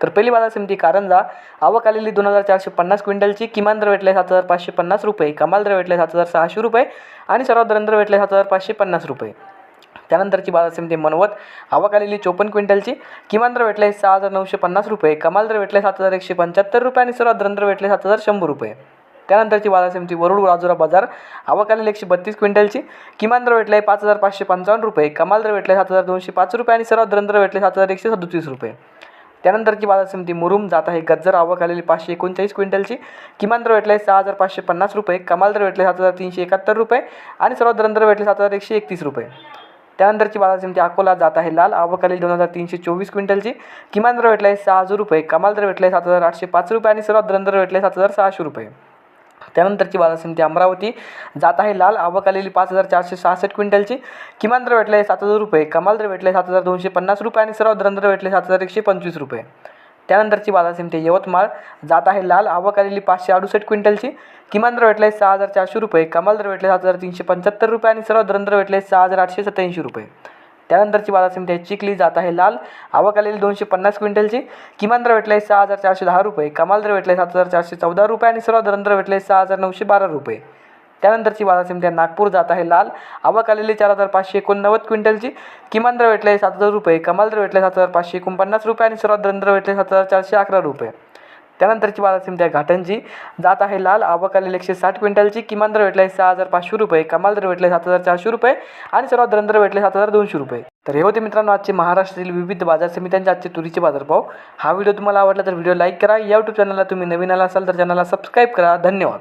तर पहिली बाजार समिती कारंजा आवक आलेली दोन हजार चारशे पन्नास क्विंटलची किमान दर भेटले सात हजार पाचशे पन्नास रुपये कमाल दर भेटले सात हजार सहाशे रुपये आणि सर्वात दर भेटले सात हजार पाचशे पन्नास रुपये. त्यानंतरची बाजार समिती मनवत आवक आलेली चोपन्न क्विंटलची किमान दर भेटले सहा हजार नऊशे पन्नास रुपये कमाल दर भेटले सात हजार एकशे पंच्याहत्तर रुपये आणि सर्वात दर भेटले सात हजार शंभर रुपये. त्यानंतरची बाजार समिती वरुड राजुरा बाजार आवक आलेली एकशे बत्तीस क्विंटलची किमान दर भेटले पाच हजार पाचशे पंचावन्न रुपये कमाल दर भेटले सात हजार दोनशे पाच रुपये आणि सर्वात दर भेटले सात हजार एकशे सदतीस रुपये. त्यानंतरची बाजार समिती मुरुम जात आहे. गज्जर आवक आलेली पाचशे एकोणचाळीस क्विंटलची. किमान दर भेटले सहा हजार पाचशे पन्नास रुपये. कमाल दर भेटले सात हजार तीनशे एकाहत्तर रुपये. आणि सर्वात दर भेटले सात हजार एकशे एकतीस रुपये. त्यानंतरची बाजार समिती अकोला जात आहे. लाल आवक आलेली दोन हजार तीनशे चोवीस क्विंटलची. किमान दर भेटले सहा हजार रुपये. कमाल दर भेटले सात हजार आठशे पाच रुपये. आणि सर्वात दर भेटले सात हजार सहाशे रुपये. त्यानंतरची बाजार समिती अमरावती. जात आहे लाल आवक आलेली पाच हजार चारशे सहासष्ट क्विंटलची. किमान दर भेटले सात हजार रुपये कमाल दर भेटले सात हजार दोनशे पन्नास रुपये आणि सर्व दरंदर भेटले सात हजार एकशे पंचवीस रुपये. त्यानंतरची बाजार समिती यवतमाळ. जात आहे लाल आवक आलेली पाचशे अडुसष्ट क्विंटलची. किमान दर भेटले सहा हजार चारशे रुपये कमाल दर भेटले सात हजार तीनशे पंच्याहत्तर रुपये आणि सर्व दरंदर भेटले सहा हजार आठशे सत्याऐंशी रुपये. त्यानंतरची बाजार समिती आहे चिखली जात आहे लाल. आवक आलेली दोनशे पन्नास क्विंटलची. किमान दर भेटले सहा हजार चारशे दहा रुपये. कमाल दर भेटले सात हजार चारशे चौदा रुपये आणि सर्वात दर दर भेटले सहा हजार नऊशे बारा रुपये. त्यानंतरची बाजार समिती आहे नागपूर जात आहे लाल. आवक आलेली चार हजार पाचशे एकोणनव्वद क्विंटलची. किमान दर भेटले सात हजार रुपये. कमाल दर भेटले सात हजार पाचशे एकोणपन्नास रुपये आणि सर्वात दर भेटले सात हजार चारशे अकरा रुपये. त्यानंतरची बाजार समिती आहे घाटांची. जात आहे लाल आवक एकशे साठ क्विंटलची. किमान दर भेटले सहा हजार पाचशे रुपये कमाल दर भेटले सात हजार चारशे रुपये आणि सर्वात दरंदर भेटले सात हजार दोनशे रुपये. तर हे होते मित्रांनो आजचे महाराष्ट्रातील विविध बाजार समित्यांचे आजचे तुरीचे बाजारभाव. हा व्हिडिओ तुम्हाला आवडला तर व्हिडिओ लाईक करा. या यूट्यूब चॅनलला तुम्ही नवीन आला असाल तर चॅनलला सबस्क्राईब करा. धन्यवाद.